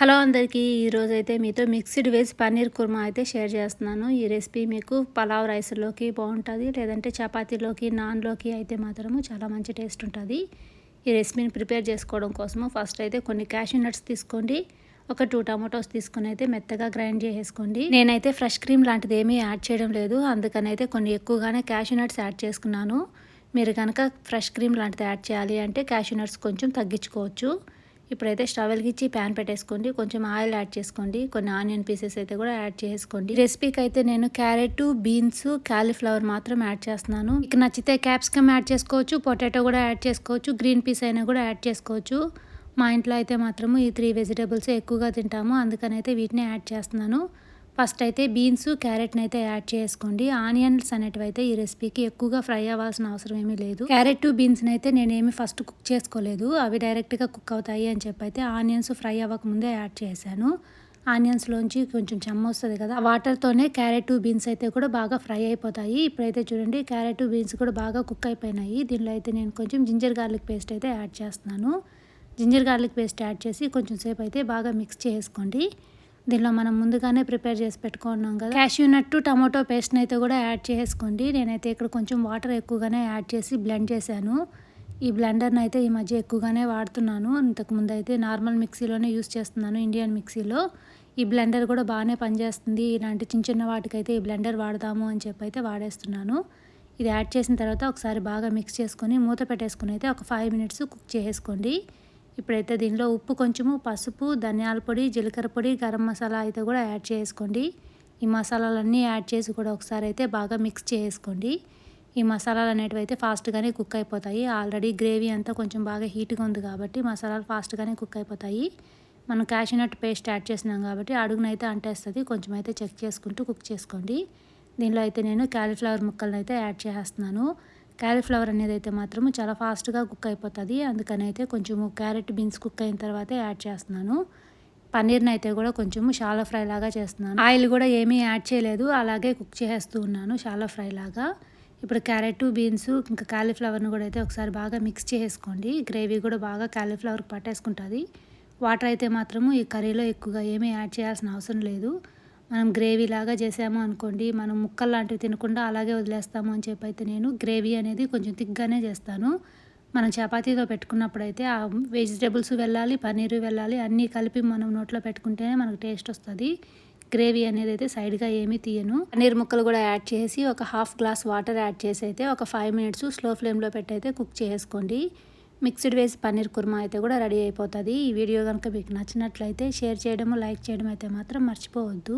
Hello అందరికీ ఈరోజు అయితే మీతో మిక్స్డ్ వెజ్ పన్నీర్ కుర్మా అయితే షేర్ చేస్తున్నాను. ఈ రెసిపీ మీకు పలావ్ రైస్లోకి బాగుంటుంది లేదంటే చపాతీలోకి నాన్లోకి అయితే మాత్రము చాలా మంచి టేస్ట్ ఉంటుంది. ఈ రెసిపీని ప్రిపేర్ చేసుకోవడం కోసము ఫస్ట్ అయితే కొన్ని క్యాషూ నట్స్ తీసుకోండి ఒక టూ టమాటోస్ తీసుకొని అయితే మెత్తగా గ్రైండ్ చేసేసుకోండి. నేనైతే ఫ్రెష్ క్రీమ్ లాంటిది ఏమీ యాడ్ చేయడం లేదు అందుకని అయితే కొన్ని ఎక్కువగానే క్యాషూ నట్స్ యాడ్ చేసుకున్నాను. మీరు కనుక ఫ్రెష్ క్రీమ్ లాంటిది యాడ్ చేయాలి అంటే క్యాషూ నట్స్ కొంచెం తగ్గించుకోవచ్చు. ఇప్పుడైతే స్టవ్ వెలిగించి ప్యాన్ పెట్టేసుకోండి. కొంచెం ఆయిల్ యాడ్ చేసుకోండి. కొన్ని ఆనియన్ పీసెస్ అయితే కూడా యాడ్ చేసుకోండి. రెసిపీకి అయితే నేను క్యారెట్ బీన్స్ క్యాలీఫ్లవర్ మాత్రం యాడ్ చేస్తున్నాను. ఇక నచ్చితే క్యాప్సికమ్ యాడ్ చేసుకోవచ్చు పొటాటో కూడా యాడ్ చేసుకోవచ్చు గ్రీన్ పీస్ అయినా కూడా యాడ్ చేసుకోవచ్చు. మా ఇంట్లో అయితే మాత్రము ఈ త్రీ వెజిటేబుల్స్ ఎక్కువగా తింటాము. అందుకనైతే వీటిని యాడ్ చేస్తున్నాను. ఫస్ట్ అయితే బీన్స్ క్యారెట్ని అయితే యాడ్ చేసుకోండి. ఆనియన్స్ అనేటివి అయితే ఈ రెసిపీకి ఎక్కువగా ఫ్రై అవ్వాల్సిన అవసరం ఏమీ లేదు. క్యారెట్ బీన్స్ని అయితే నేనేమి ఫస్ట్ కుక్ చేసుకోలేదు. అవి డైరెక్ట్గా కుక్ అవుతాయి అని చెప్పి అయితే ఆనియన్స్ ఫ్రై అవ్వకముందే యాడ్ చేశాను. ఆనియన్స్లోంచి కొంచెం చెమ్మ వస్తుంది కదా వాటర్తోనే క్యారెట్ బీన్స్ అయితే కూడా బాగా ఫ్రై అయిపోతాయి. ఇప్పుడైతే చూడండి క్యారెట్ బీన్స్ కూడా బాగా కుక్ అయిపోయినాయి. దీనిలో అయితే నేను కొంచెం జింజర్ గార్లిక్ పేస్ట్ అయితే యాడ్ చేస్తున్నాను. జింజర్ గార్లిక్ పేస్ట్ యాడ్ చేసి కొంచెం సేపు అయితే బాగా మిక్స్ చేసుకోండి. దీనిలో మనం ముందుగానే ప్రిపేర్ చేసి పెట్టుకున్నాం కదా. క్యాష్యూ నట్టు టమాటో పేస్ట్ని అయితే కూడా యాడ్ చేసుకోండి. నేనైతే ఇక్కడ కొంచెం వాటర్ ఎక్కువగానే యాడ్ చేసి బ్లెండ్ చేశాను. ఈ బ్లెండర్ని అయితే ఈ మధ్య ఎక్కువగానే వాడుతున్నాను. ఇంతకుముందు అయితే నార్మల్ మిక్సీలోనే యూస్ చేస్తున్నాను ఇండియన్ మిక్సీలో. ఈ బ్లెండర్ కూడా బాగానే పనిచేస్తుంది. ఇలాంటి చిన్న చిన్న వాటికైతే ఈ బ్లెండర్ వాడదాము అని చెప్పి అయితే వాడేస్తున్నాను. ఇది యాడ్ చేసిన తర్వాత ఒకసారి బాగా మిక్స్ చేసుకొని మూత పెట్టేసుకుని అయితే ఒక ఫైవ్ మినిట్స్ కుక్ చేసుకోండి ఇప్పుడైతే దీనిలో ఉప్పు కొంచెము పసుపు ధనియాల పొడి జీలకర్ర పొడి గరం మసాలా అయితే కూడా యాడ్ చేసుకోండి. ఈ మసాలాలన్నీ యాడ్ చేసి కూడా ఒకసారి అయితే బాగా మిక్స్ చేసుకోండి. ఈ మసాలాలు అనేటివి అయితే ఫాస్ట్గానే కుక్ అయిపోతాయి. ఆల్రెడీ గ్రేవీ అంతా కొంచెం బాగా హీట్గా ఉంది కాబట్టి మసాలాలు ఫాస్ట్గానే కుక్ అయిపోతాయి. మనం క్యాషనట్ పేస్ట్ యాడ్ చేసినాం కాబట్టి అడుగునైతే అంటేస్తుంది. కొంచెం అయితే చెక్ చేసుకుంటూ కుక్ చేసుకోండి. దీనిలో అయితే నేను క్యాలీఫ్లవర్ ముక్కలను అయితే యాడ్ చేస్తున్నాను క్యాలీఫ్లవర్ అనేది అయితే మాత్రం చాలా ఫాస్ట్గా కుక్ అయిపోతుంది. అందుకని అయితే కొంచెము క్యారెట్ బీన్స్ కుక్ అయిన తర్వాతే యాడ్ చేస్తున్నాను. పన్నీర్ని అయితే కూడా కొంచెము షాలో ఫ్రై లాగా చేస్తున్నాను. ఆయిల్ కూడా ఏమీ యాడ్ చేయలేదు. అలాగే కుక్ చేస్తూ ఉన్నాను షాలో ఫ్రై లాగా. ఇప్పుడు క్యారెట్ బీన్స్ ఇంకా క్యాలీఫ్లవర్ని కూడా అయితే ఒకసారి బాగా మిక్స్ చేసుకోండి గ్రేవీ కూడా బాగా క్యాలీఫ్లవర్ పట్టేసుకుంటుంది. వాటర్ అయితే మాత్రము ఈ కర్రీలో ఎక్కువగా ఏమీ యాడ్ చేయాల్సిన అవసరం లేదు. మనం గ్రేవీ లాగా చేసాము అనుకోండి మనం ముక్కలు లాంటివి తినకుండా అలాగే వదిలేస్తాము అని చెప్పి అయితే నేను గ్రేవీ అనేది కొంచెం థిక్గానే చేస్తాను. మనం చపాతీతో పెట్టుకున్నప్పుడైతే ఆ వెజిటేబుల్స్ వెళ్ళాలి పన్నీరు వెళ్ళాలి అన్నీ కలిపి మనం నోట్లో పెట్టుకుంటేనే మనకు టేస్ట్ వస్తుంది. గ్రేవీ అనేది అయితే సైడ్గా ఏమీ తీయను. పన్నీర్ ముక్కలు కూడా యాడ్ చేసి ఒక హాఫ్ గ్లాస్ వాటర్ యాడ్ చేసి అయితే ఒక ఫైవ్ మినిట్స్ స్లో ఫ్లేమ్లో పెట్టి అయితే కుక్ చేసుకోండి. మిక్స్డ్ వేసి పన్నీర్ కుర్మా అయితే కూడా రెడీ అయిపోతుంది. ఈ వీడియో కనుక మీకు నచ్చినట్లయితే షేర్ చేయడము లైక్ చేయడం అయితే మాత్రం మర్చిపోవద్దు.